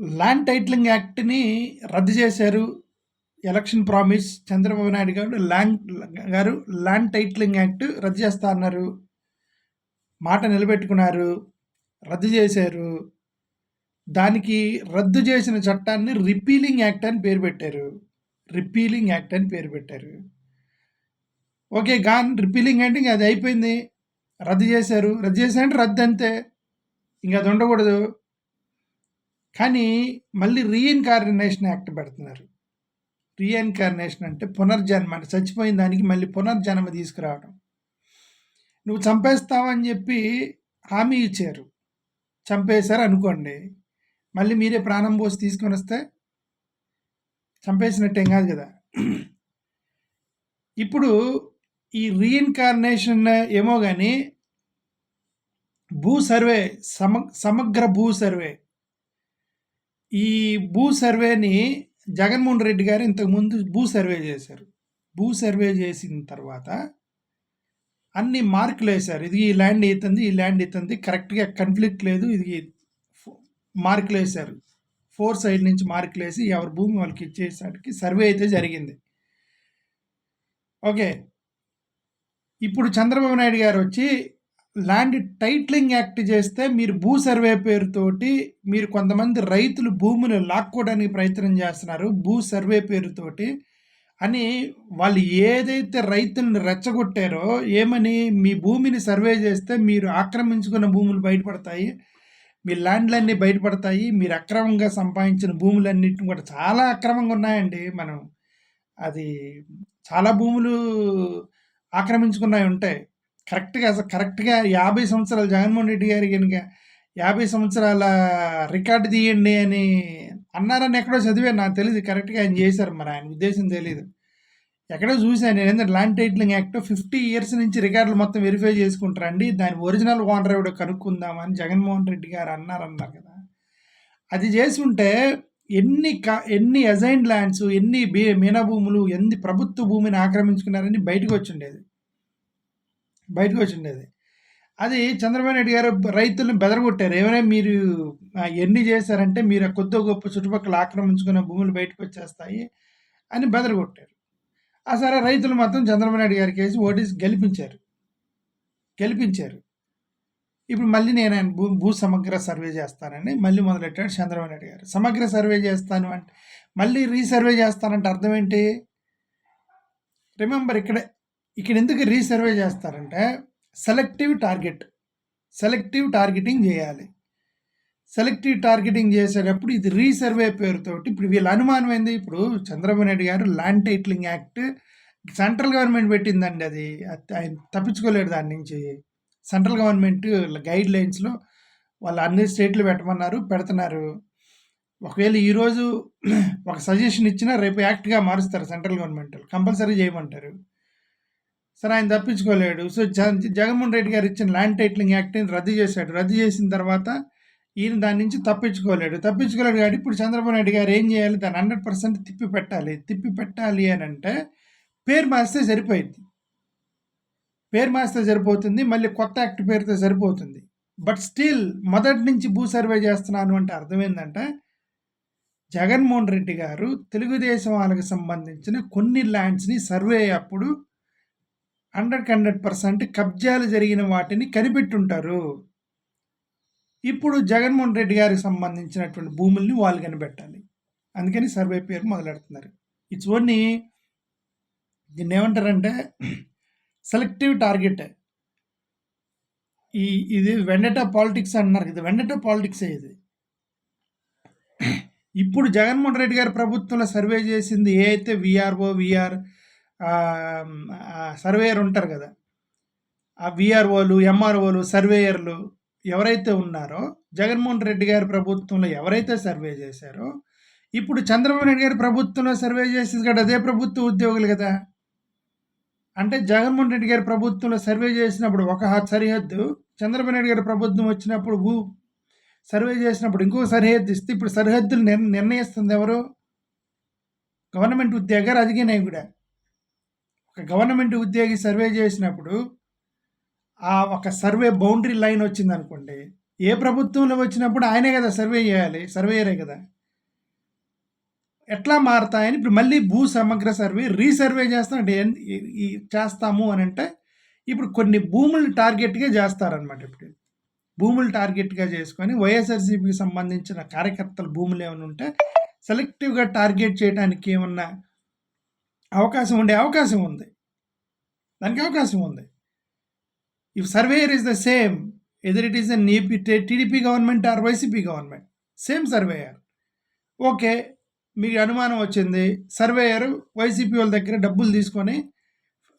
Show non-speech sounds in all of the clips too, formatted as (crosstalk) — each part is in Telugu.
ల్యాండ్ టైటిలింగ్ యాక్ట్‌ని రద్దు చేశారు. Election promise Chandrababu Naidu garu land గారు ల్యాండ్ టైటిలింగ్ యాక్ట్ రద్దు చేస్తా అన్నారు. మాట నిలబెట్టుకున్నారు. రద్దు చేశారు. దానికి రద్దు చేసిన చట్టాన్ని రిపీలింగ్ యాక్ట్ అని పేరు పెట్టారు. రిపీలింగ్ యాక్ట్ అని పేరు పెట్టారు. ఓకే. గాన్ రిపీలింగ్ అంటే ఇంక అది అయిపోయింది. రద్దు చేశారు. రద్దు చేశారంటే రద్దు అంతే. ఇంక అది ఉండకూడదు. కానీ మళ్ళీ రీఇన్కార్నేషన్ యాక్ట్ పెడుతున్నారు. రీఇన్కార్నేషన్ అంటే పునర్జన్మ అంటే చచ్చిపోయిన దానికి మళ్ళీ పునర్జన్మ తీసుకురావడం. నువ్వు చంపేస్తావని చెప్పి హామీ ఇచ్చారు. చంపేశారు అనుకోండి. మళ్ళీ మీరే ప్రాణం పోసి తీసుకొని వస్తే చంపేసినట్టేం కాదు కదా! ఇప్పుడు ఈ రీఇన్కార్నేషన్ ఏమో కానీ భూ సర్వే సమ సమగ్ర భూ సర్వే ఈ భూ సర్వేని జగన్మోహన్ రెడ్డి గారు ఇంతకుముందు భూ సర్వే చేశారు. భూ సర్వే చేసిన తర్వాత అన్ని మార్కులు వేశారు ఇది ఈ ల్యాండ్ ఇతంది, ఈ ల్యాండ్ ఇతంది. కరెక్ట్‌గా కన్ఫ్లిక్ట్ లేదు. ఇది మార్కులు వేశారు ఫోర్ సైడ్ నుంచి మార్కులు వేసి ఎవరి భూమి వాళ్ళకి ఇచ్చేసరికి సర్వే అయితే జరిగింది. ఓకే. ఇప్పుడు చంద్రబాబు నాయుడు గారు వచ్చి ల్యాండ్ టైటిలింగ్ యాక్ట్ చేస్తే మీరు భూ సర్వే పేరుతోటి మీరు కొంతమంది రైతులు భూములు లాక్కోవడానికి ప్రయత్నం చేస్తున్నారు. భూ సర్వే పేరుతోటి అని వాళ్ళు ఏదైతే రైతులను రెచ్చగొట్టారో ఏమని మీ భూమిని సర్వే చేస్తే మీరు ఆక్రమించుకున్న భూములు బయటపడతాయి. మీ ల్యాండ్‌లన్నీ బయటపడతాయి. మీరు అక్రమంగా సంపాదించిన భూములన్నిటిని కూడా చాలా అక్రమంగా ఉన్నాయండి. మనం అది చాలా భూములు ఆక్రమించుకున్నాయి ఉంటాయి. కరెక్ట్‌గా అసలు కరెక్ట్‌గా 50 సంవత్సరాలు జగన్మోహన్ రెడ్డి గారు కనుక యాభై సంవత్సరాల రికార్డు తీయండి అని అన్నారని ఎక్కడో చదివాను. నాకు తెలియదు కరెక్ట్‌గా ఆయన చేశారు. మరి ఆయన ఉద్దేశం తెలియదు ఎక్కడో చూశాను నేను నేనేందంటే ల్యాండ్ టైటిలింగ్ యాక్ట్ 50 ఇయర్స్ నుంచి రికార్డులు మొత్తం వెరిఫై చేసుకుంటారండి. దాని ఒరిజినల్ ఓనర్ ఎవడో కనుక్కుందామని జగన్మోహన్ రెడ్డి గారు అన్నారన్నారు కదా! అది చేసుంటే ఎన్ని క ఎన్ని అజైన్ ల్యాండ్స్, ఎన్ని బీ మీనా భూములు, ఎన్ని ప్రభుత్వ భూమిని ఆక్రమించుకున్నారని బయటకొచ్చుండేది. బయటకొచ్చుండేది. అది చంద్రబాబు నాయుడు గారు రైతులను బెదరగొట్టారు. ఏమైనా మీరు ఎన్ని చేశారంటే మీరు కొద్దో గొప్ప చుట్టుపక్కల ఆక్రమించుకున్న భూములు బయటకు వచ్చేస్తాయి అని బెదరగొట్టారు. ఆ! సరే రైతులు మాత్రం చంద్రబాబు నాయుడు గారికేసి ఓటేసి గెలిపించారు. గెలిపించారు. ఇప్పుడు మళ్ళీ నేను ఆయన భూ భూ సమగ్ర సర్వే చేస్తానని మళ్ళీ మొదలెట్టాడు చంద్రబాబు నాయుడు గారు. సమగ్ర సర్వే చేస్తాను అంటే మళ్ళీ రీసర్వే చేస్తానంటే అర్థం ఏంటి? రిమెంబర్ ఇక్కడే ఇక్కడ ఎందుకు రీసర్వే చేస్తారంటే సెలెక్టివ్ టార్గెట్. సెలెక్టివ్ టార్గెటింగ్ చేయాలి. సెలెక్టివ్ టార్గెటింగ్ చేసేటప్పుడు ఇది రీసర్వే పేరుతోటి ఇప్పుడు వీళ్ళ అనుమానం ఏంది? ఇప్పుడు Chandrababu Naidu garu land titling act central government పెట్టిందండి అది. ఆయన తప్పించుకోలేడు దాని నుంచి. సెంట్రల్ గవర్నమెంట్ గైడ్ లైన్స్‌లో వాళ్ళు అన్ని స్టేట్‌లు పెట్టమన్నారు. పెడుతున్నారు. ఒకవేళ ఈరోజు ఒక సజెషన్ ఇచ్చినా రేపు యాక్ట్‌గా మారుస్తారు సెంట్రల్ గవర్నమెంట్. కంపల్సరీ చేయమంటారు. సరే ఆయన తప్పించుకోలేడు. సో జగన్మోహన్ రెడ్డి గారు ఇచ్చిన ల్యాండ్ టైటిలింగ్ యాక్ట్‌ని రద్దు చేశాడు. రద్దు చేసిన తర్వాత ఈయన దాని నుంచి తప్పించుకోలేడు. తప్పించుకోలేడు కాబట్టి ఇప్పుడు చంద్రబాబు నాయుడు గారు ఏం చేయాలి? దాన్ని 100% తిప్పి పెట్టాలి. తిప్పి పెట్టాలి అని అంటే పేరు మార్స్తే సరిపోయింది పేరు మార్స్తే సరిపోతుంది. మళ్ళీ కొత్త యాక్ట్ పేరుతో సరిపోతుంది. బట్ స్టిల్ మొదటి నుంచి భూ సర్వే చేస్తున్నాను అంటే అర్థం ఏంటంటే జగన్మోహన్ రెడ్డి గారు తెలుగుదేశం వాళ్ళకి సంబంధించిన కొన్ని ల్యాండ్స్‌ని సర్వే అప్పుడు 100కి 100% కబ్జాలు జరిగిన వాటిని కనిపెట్టుంటారు. ఇప్పుడు జగన్మోహన్ రెడ్డి గారికి సంబంధించినటువంటి భూముల్ని వాళ్ళు కనిపెట్టాలి. అందుకని సర్వే పేరు మొదలెడుతున్నారు. ఇట్స్ ఓన్లీ దీన్నేమంటారంటే సెలెక్టివ్ టార్గెట్. ఈ ఇది వెండటా పాలిటిక్స్ అంటున్నారు కదా! వెండటా పాలిటిక్సే ఇది. ఇప్పుడు జగన్మోహన్ రెడ్డి గారి ప్రభుత్వంలో సర్వే చేసింది ఏ అయితే వీఆర్ఓ, వీఆర్ సర్వేయర్ ఉంటారు కదా! ఆ విఆర్ఓలు ఎంఆర్ఓలు, సర్వేయర్లు ఎవరైతే ఉన్నారో జగన్మోహన్ రెడ్డి గారి ప్రభుత్వంలో ఎవరైతే సర్వే చేశారో ఇప్పుడు చంద్రబాబు నాయుడు గారి ప్రభుత్వంలో సర్వే చేసేది కదా అదే ప్రభుత్వ ఉద్యోగులు కదా! అంటే జగన్మోహన్ రెడ్డి గారి ప్రభుత్వంలో సర్వే చేసినప్పుడు ఒక సరిహద్దు, చంద్రబాబు నాయుడు గారి ప్రభుత్వం వచ్చినప్పుడు భూ సర్వే చేసినప్పుడు ఇంకో సరిహద్దు ఇస్తే ఇప్పుడు సరిహద్దులు నిర్ణయిస్తుంది ఎవరు? గవర్నమెంట్ ఉద్యోగ, రాజకీయ నాయకుడా? ఒక గవర్నమెంట్ ఉద్యోగి సర్వే చేసినప్పుడు ఆ ఒక సర్వే బౌండరీ లైన్ వచ్చింది అనుకోండి ఏ ప్రభుత్వంలో వచ్చినప్పుడు ఆయనే కదా సర్వే చేయాలి సర్వేయరే కదా. ఎట్లా మారుతాయని ఇప్పుడు మళ్ళీ భూ సమగ్ర సర్వే రీసర్వే చేస్తాం అంటే చేస్తాము అని అంటే ఇప్పుడు కొన్ని భూములు టార్గెట్గా చేస్తారనమాట ఇప్పుడు. భూములు టార్గెట్గా చేసుకొని వైఎస్ఆర్సీపీకి సంబంధించిన కార్యకర్తల భూములు ఏమైనా ఉంటే సెలెక్టివ్గా టార్గెట్ చేయడానికి ఏమన్నా అవకాశం ఉండే అవకాశం ఉంది. దానికి అవకాశం ఉంది. If surveyor is the same either it is an AP TDP government or YCP government same surveyor okay మీకు అనుమానం వచ్చింది. సర్వేయర్ వైసీపీ వాళ్ళ దగ్గర డబ్బులు తీసుకొని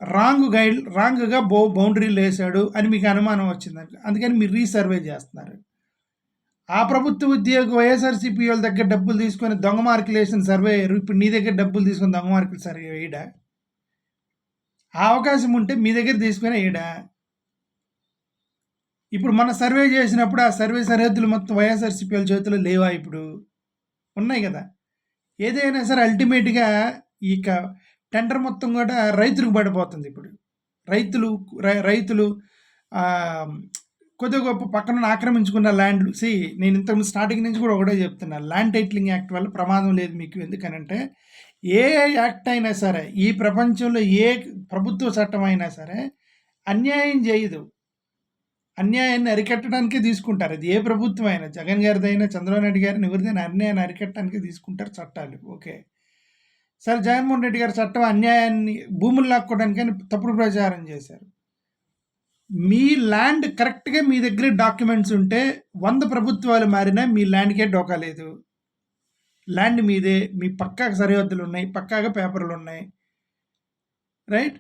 రాంగ్ గైడ్ రాంగ్గా బౌ బౌండరీలు వేసాడు అని మీకు అనుమానం వచ్చింది. అందుకని మీరు రీసర్వే చేస్తున్నారు. ఆ ప్రభుత్వ ఉద్యోగి వైఎస్ఆర్సీపీ వాళ్ళ దగ్గర డబ్బులు తీసుకొని దొంగ మార్కులు వేసిన సర్వేయర్ ఇప్పుడు నీ దగ్గర డబ్బులు తీసుకొని దొంగ మార్కులు సర్వే వేయడా? ఆ అవకాశం ఉంటే మీ దగ్గర తీసుకొని వేయడా? ఇప్పుడు మన సర్వే చేసినప్పుడు ఆ సర్వే సరిహద్దులు మొత్తం వైఎస్ఆర్సీపీ వాళ్ళ చేతిలో లేవా ఇప్పుడు? ఉన్నాయి కదా. ఏదైనా సరే అల్టిమేట్గా ఇక టెండర్ మొత్తం కూడా రైతులకు పడిపోతుంది ఇప్పుడు. రైతులు రై- రైతులు కొద్ది గొప్ప పక్కన ఆక్రమించుకున్న ల్యాండ్లు. సి నేను ఇంతకు స్టార్టింగ్ నుంచి కూడా ఒకటే చెప్తున్నా. ల్యాండ్ టైటిలింగ్ యాక్ట్ వల్ల ప్రమాదం లేదు మీకు. ఎందుకనంటే ఏ యాక్ట్ అయినా సరే ఈ ప్రపంచంలో ఏ ప్రభుత్వ చట్టం అయినా సరే అన్యాయం చేయదు. అన్యాయాన్ని అరికట్టడానికే తీసుకుంటారు. అది ఏ ప్రభుత్వం అయినా జగన్ గారిదైనా చంద్రబాబు నాయుడు గారిని ఎవరిదైనా అన్యాయాన్ని అరికట్టడానికి తీసుకుంటారు చట్టాలు. ఓకే సరే జగన్మోహన్ రెడ్డి గారి చట్టం అన్యాయాన్ని భూములు లాక్కోవడానికని తప్పుడు ప్రచారం చేశారు. మీ ల్యాండ్ కరెక్ట్గా మీ దగ్గర డాక్యుమెంట్స్ ఉంటే వంద ప్రభుత్వాలు మారినా మీ ల్యాండ్కే డోకా లేదు. ల్యాండ్ మీదే మీ పక్కా సరిహద్దులు ఉన్నాయి పక్కాగా పేపర్లు ఉన్నాయి. రైట్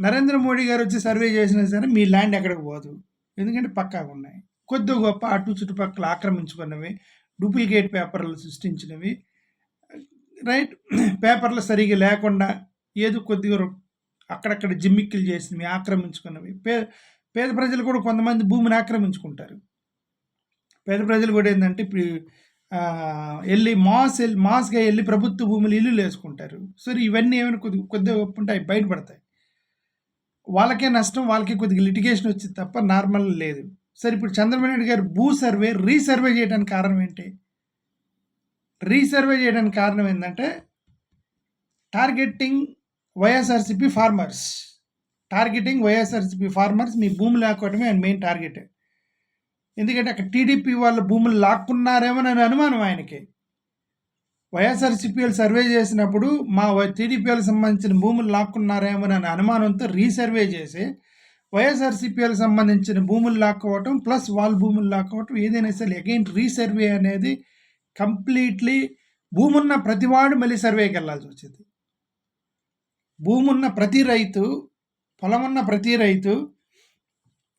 నరేంద్ర మోడీ గారు వచ్చి సర్వే చేసినా సరే మీ ల్యాండ్ ఎక్కడికి పోదు. ఎందుకంటే పక్కాగా ఉన్నాయి. కొద్ది గొప్ప అటు చుట్టుపక్కల ఆక్రమించుకున్నవి డూప్లికేట్ పేపర్లు సృష్టించినవి. రైట్ పేపర్లు సరిగా లేకుండా ఏదో కొద్దిగా అక్కడక్కడ జిమ్మిక్కులు చేసినవి ఆక్రమించుకున్నవి. పే పేద ప్రజలు కూడా కొంతమంది భూమిని ఆక్రమించుకుంటారు. పేద ప్రజలు కూడా ఏంటంటే ఇప్పుడు వెళ్ళి మాస్ వెళ్ళి మాస్గా వెళ్ళి ప్రభుత్వ భూములు ఇల్లు వేసుకుంటారు. సరే ఇవన్నీ ఏమైనా కొద్ది కొద్దిగా ఉంటాయి బయటపడతాయి. వాళ్ళకే నష్టం వాళ్ళకే కొద్దిగా లిటిగేషన్ వచ్చింది తప్ప నార్మల్ లేదు. సరే ఇప్పుడు చంద్రబాబు నాయుడు గారు భూ సర్వే రీసర్వే చేయడానికి కారణం ఏంటి? రీసర్వే చేయడానికి కారణం ఏంటంటే targeting YSRCP farmers. Targeting YSRCP farmers మీ భూములు లాక్కోవడమే ఆయన మెయిన్ టార్గెట్ ఎందుకంటే అక్కడ టీడీపీ వాళ్ళు భూములు లాక్కున్నారేమో అని అనుమానం ఆయనకి. వైఎస్ఆర్సీపీఎల్ సర్వే చేసినప్పుడు మా టీడీపీఎల్ సంబంధించిన భూములు లాక్కున్నారేమో అని అనుమానంతో రీసర్వే చేసి వైఎస్ఆర్సీపీఎల్ సంబంధించిన భూములు లాక్కోవటం ప్లస్ వాళ్ళ భూములు లాక్కోవటం ఏదైనా సరే అగైన్ రీసర్వే అనేది కంప్లీట్లీ భూమున్న ప్రతివాడు మళ్ళీ సర్వేకి వెళ్ళాల్సి వచ్చింది. భూమున్న ప్రతి రైతు పొలమున్న ప్రతి రైతు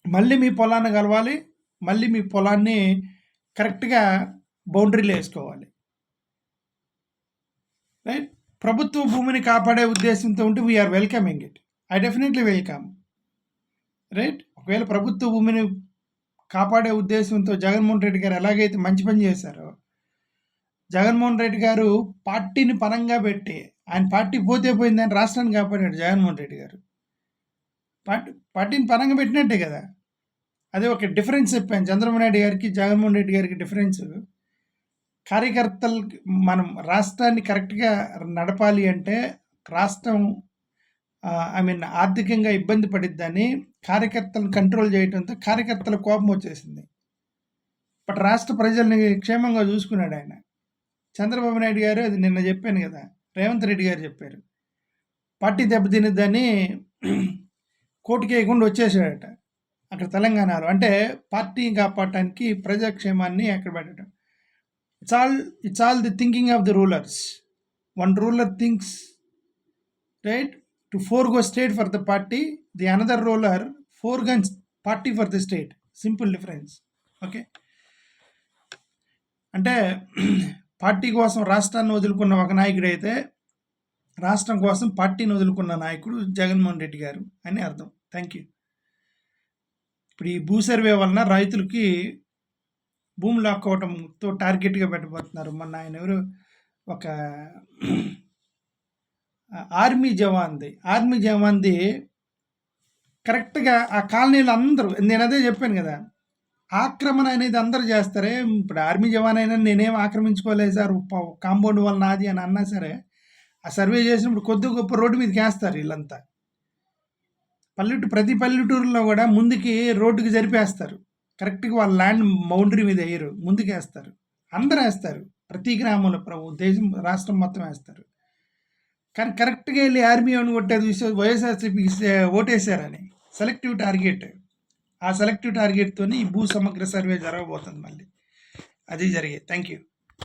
మళ్ళీ మీ పొలాన్ని కలవాలి మళ్ళీ మీ పొలాన్ని కరెక్ట్గా బౌండరీలు వేసుకోవాలి. రైట్? ప్రభుత్వ భూమిని కాపాడే ఉద్దేశంతో ఉంటే we're welcoming it I definitely welcome right? ఒకవేళ ప్రభుత్వ భూమిని కాపాడే ఉద్దేశంతో జగన్మోహన్ రెడ్డి గారు ఎలాగైతే మంచి పని చేశారో జగన్మోహన్ రెడ్డి గారు పార్టీని పరంగా పెట్టి ఆయన పార్టీ పోతే పోయిందని రాష్ట్రాన్ని కాపాడాడు జగన్మోహన్ రెడ్డి గారు. పార్టీ పార్టీని పరంగా పెట్టినట్టే కదా. అదే ఒక డిఫరెన్స్ చెప్పాను. చంద్రబాబు నాయుడు గారికి జగన్మోహన్ రెడ్డి గారికి డిఫరెన్స్. కార్యకర్తలు మనం రాష్ట్రాన్ని కరెక్ట్గా నడపాలి అంటే రాష్ట్రం ఐ మీన్ ఆర్థికంగా ఇబ్బంది పడిద్దని కార్యకర్తలను కంట్రోల్ చేయడంతో కార్యకర్తల కోపం వచ్చేసింది. బట్ రాష్ట్ర ప్రజల్ని క్షేమంగా చూసుకున్నాడు ఆయన. చంద్రబాబు నాయుడు గారు అది నిన్న చెప్పాను కదా రేవంత్ రెడ్డి గారు చెప్పారు. పార్టీ దెబ్బతినిద్దని కోర్టుకి వేయకుండా వచ్చేసాడట అక్కడ తెలంగాణలో. అంటే పార్టీని కాపాడటానికి ప్రజాక్షేమాన్ని అక్కడ పెట్టడం? It's all it's all the thinking of the rulers one ruler thinks right to forgo state for the party the another ruler forgoes party for the state simple difference okay అంటే (clears throat) పార్టీ కోసం రాష్ట్రాన్ని వదులుకున్న ఒక నాయకుడైతే రాష్ట్రం కోసం పార్టీని వదులుకున్న నాయకుడు జగన్మోహన్ రెడ్డి గారు అని అర్థం. Thank you. ఇప్పుడు ఈ భూ సర్వే వలన రైతులకి భూమి లాక్కోవడంతో టార్గెట్గా పెట్టబోతున్నారు. మొన్న ఆయన ఎవరు? ఒక ఆర్మీ జవాన్ది. ఆర్మీ జవాన్ది కరెక్ట్గా ఆ కాలనీలో అందరూ నేను అదే చెప్పాను కదా ఆక్రమణ అనేది అందరూ చేస్తారే? ఇప్పుడు ఆర్మీ జవాన్ అయినా నేనేం ఆక్రమించుకోలేదు సార్? కాంపౌండ్ వల్ల నాది అని అన్నా సరే ఆ సర్వే చేసినప్పుడు కొద్ది గొప్ప రోడ్డు మీదకి వేస్తారు వీళ్ళంతా. పల్లెటూ ప్రతి పల్లెటూరులో కూడా ముందుకి రోడ్డుకి జరిపేస్తారు. కరెక్ట్గా వాళ్ళ ల్యాండ్ బౌండరీ మీద వేయరు. ముందుకు వేస్తారు. అందరూ వేస్తారు. ప్రతి గ్రామంలో ప్రభు దేశం రాష్ట్రం మొత్తం వేస్తారు. కానీ కరెక్ట్గా వెళ్ళి ఆర్మీ అని కొట్టేది విషయం వైఎస్ఆర్సీపీ ఓటేశారని. Selective target. ఆ సెలెక్టివ్ టార్గెట్తో ఈ భూ సమగ్ర సర్వే జరగబోతుంది మళ్ళీ. అది జరిగేది. Thank you